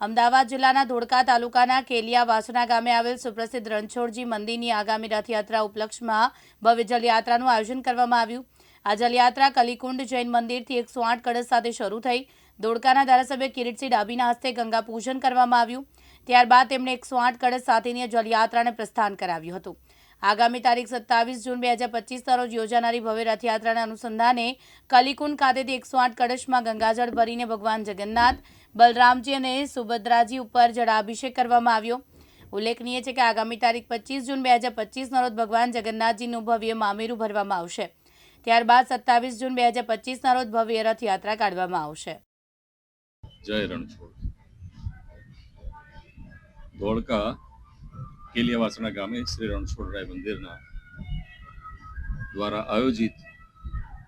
અમદાવાદ જિલ્લાના ધોળકા તાલુકાના કેલિયા વાસણા ગામે આવેલ સુપ્રસિદ્ધ રણછોડજી મંદિરની આગામી રથયાત્રા ઉપલક્ષમાં ભવ્ય જલયાત્રાનું આયોજન કરવામાં આવ્યું. આ જલયાત્રા કલિકુંડ જૈન મંદિરથી એકસો આઠ કળશ સાથે શરૂ થઈ ધોળકાના ધારાસભ્ય કિરીટસિંહ ડાબીના હસ્તે ગંગા પૂજન કરવામાં આવ્યું. ત્યારબાદ તેમણે એકસો આઠ કળશ સાથેની જલયાત્રાને પ્રસ્થાન કરાવ્યું હતું. આગામી તારીખ સત્તાવીસ જૂન બે હજાર પચીસના રોજ યોજાનારી ભવ્ય રથયાત્રાના અનુસંધાને કલિકુંડ ખાતેથી એકસો આઠ કળશમાં ગંગાજળ ભરીને ભગવાન જગન્નાથ, બલરામજી અને સુભદ્રાજી ઉપર જળાભિષેક કરવામાં આવ્યો. ઉલ્લેખનીય છે કે આગામી તારીખ પચીસ જૂન બે હજાર પચીસના રોજ ભગવાન જગન્નાથજીનું ભવ્ય મામેરું ભરવામાં આવશે. ત્યારબાદ સત્તાવીસ જૂન બે હજાર પચીસના રોજ ભવ્ય રથયાત્રા કાઢવામાં આવશે. જય રણછોડ. ધોળકા કેલિયાવાસણા ગામે શ્રી રણછોડરાય મંદિરના દ્વારા આયોજિત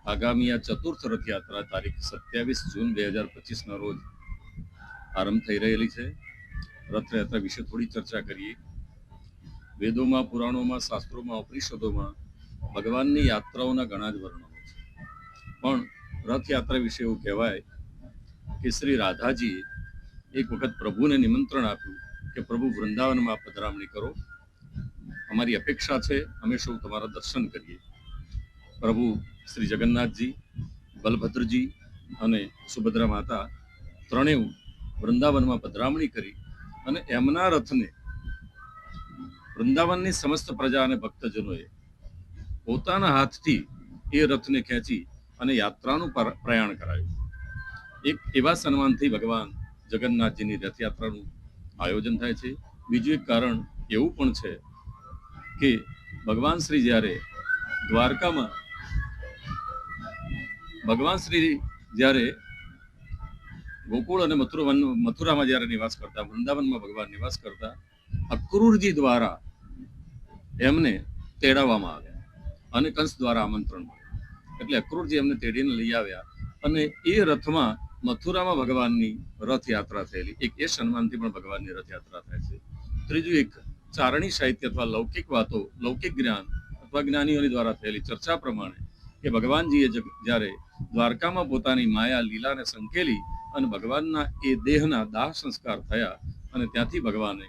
આગામી આ ચતુર્થ રથયાત્રા તારીખ સત્યાવીસ જૂન બે હજાર પચીસના રોજ આરંભ થઈ રહેલી છે. રથયાત્રા વિશે થોડી ચર્ચા કરીએ. વેદોમાં, પુરાણોમાં, શાસ્ત્રોમાં, ઉપનિષદોમાં ભગવાનની યાત્રાઓના ઘણા જ વર્ણનો છે. પણ રથયાત્રા વિશે એવું કહેવાય કે શ્રી રાધાજીએ એક વખત પ્રભુને નિમંત્રણ આપ્યું. કે પ્રભુ વૃંદાવનમાં પધરામણી કરો. અમારી અપેક્ષા છે, અમે સૌ તમારા દર્શન કરીએ. પ્રભુ શ્રી જગન્નાથજી, બલભદ્રજી અને સુભદ્રા માતા ત્રણેય વૃંદાવનમાં પધરામણી કરી અને એમના રથને વૃંદાવનની સમસ્ત પ્રજા અને ભક્તજનોએ પોતાના હાથથી એ રથને ખેંચી અને યાત્રાનું પ્રયાણ કરાયું. એક એવા સન્માનથી ભગવાન જગન્નાથજીની રથયાત્રાનું આયોજન થાય છે. બીજું એક કારણ એવું પણ છે કે ભગવાન શ્રી જ્યારે દ્વારકામાં ભગવાન શ્રી જ્યારે ગોકુળ અને મથુરા મથુરામાં જ્યારે નિવાસ કરતા, વૃંદાવનમાં ભગવાન નિવાસ કરતા અક્રૂરજી દ્વારા એમને તેડાવવામાં આવ્યા અને કંસ દ્વારા આમંત્રણ મળ્યું. એટલે અક્રૂરજી એમને તેડીને લઈ આવ્યા અને એ રથમાં મથુરામાં ભગવાનની રથયાત્રા થયેલી. એક એ સન્માનથી પણ ભગવાનની રથયાત્રા થાય છે. ત્રીજું એક ચારણી સાહિત્ય અથવા લૌકિક વાતો, લૌકિક જ્ઞાન અથવા જ્ઞાનીઓની દ્વારા થયેલી ચર્ચા પ્રમાણે કે ભગવાનજીએ જ્યારે દ્વારકામાં પોતાની માયા, લીલાને સંકેલી અને ભગવાનના એ દેહના દાહ સંસ્કાર થયા અને ત્યાંથી ભગવાને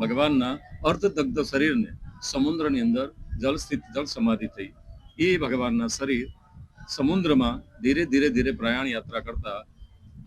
ભગવાનના અર્ધદગ્ધ શરીરને સમુદ્રની અંદર જળ સ્થિત જળ સમાધિ થઈ. એ ભગવાનના શરીર સમુદ્રમાં ધીરે ધીરે ધીરે પ્રયાણ યાત્રા કરતા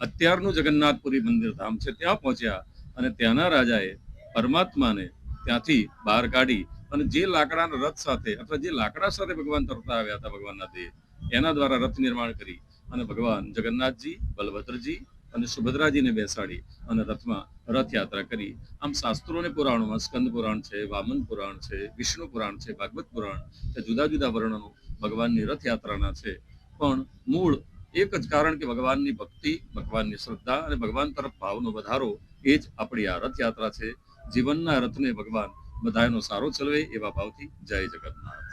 અત્યારનું જગન્નાથપુરી મંદિર ધામ છે, ત્યાં પહોંચ્યા અને ત્યાંના રાજાએ પરમાત્માને ત્યાંથી બહાર કાઢી અને જે લાકડાના રથ સાથે અથવા જે લાકડા સાથે ભગવાન તરતા આવ્યા હતા ભગવાનના દેહ, એના દ્વારા રથ નિર્માણ કરી અને ભગવાન જગન્નાથજી, બલભદ્રજી અને સુભદ્રાજીને બેસાડી અને રથમાં રથયાત્રા કરી. આમ શાસ્ત્રો અને પુરાણોમાં સ્કંદ પુરાણ છે, વામન પુરાણ છે, વિષ્ણુ પુરાણ છે, ભાગવત પુરાણ તે જુદા જુદા વર્ણનો ભગવાનની રથયાત્રાના છે. પણ મૂળ એક જ કારણ કે ભગવાનની ભક્તિ, ભગવાનની શ્રદ્ધા અને ભગવાન તરફ ભાવનો વધારો એ જ આપણી આ રથયાત્રા છે. જીવનના રથને ભગવાન બધાનો સારો ચલવે એવા ભાવથી જય જગન્નાથ.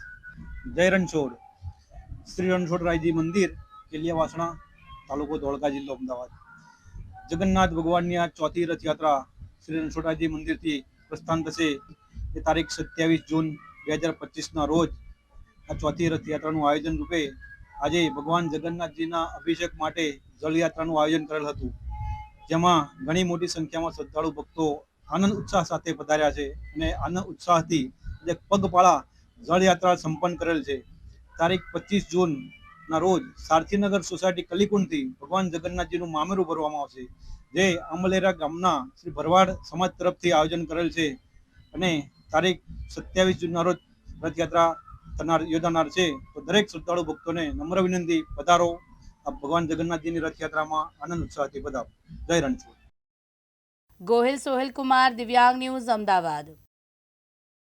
જય રણછોડ. શ્રી રણછોડરાયજી મંદિર કેલિયા તાલુકો ધોળકા જિલ્લો અમદાવાદ. જગન્નાથ ભગવાનની આ ચોથી રથયાત્રા શ્રી રણછોડરાયજી મંદિરથી પ્રસ્થાન થશે એ તારીખ સત્યાવીસ જૂન બે હજાર પચીસના રોજ આ ચોથી રથયાત્રાનું આયોજન રૂપે આજે ભગવાન જગન્નાથજીના અભિષેક માટે જળયાત્રાનું આયોજન કરેલ હતું, જેમાં ઘણી મોટી સંખ્યામાં શ્રદ્ધાળુ ભક્તો આનંદ ઉત્સાહ સાથે પધાર્યા છે અને આનંદ ઉત્સાહથી પગપાળા જળયાત્રા સંપન્ન કરેલ છે. તારીખ પચીસ જૂન ના રોજ સારથીનગર સોસાયટી કલીકુંડથી ભગવાન જગન્નાથજીનું મામેરું ભરવામાં આવશે. જે આંબલેરા ગામના શ્રી ભરવાડ સમાજ તરફથી આયોજન કરેલ છે અને તારીખ સત્યાવીસ જૂનના રોજ રથયાત્રા થનાર યોજાનાર છે, તો દરેક શ્રદ્ધાળુ ભક્તોને નમ્ર વિનંતી, પધારો. આ ભગવાન જગન્નાથજીની રથયાત્રામાં આનંદ, ઉત્સાહથી પધારો. જય રણછોડ. ગોહિલ સોહેલ કુમાર, દિવ્યાંગ ન્યૂઝ અમદાવાદ.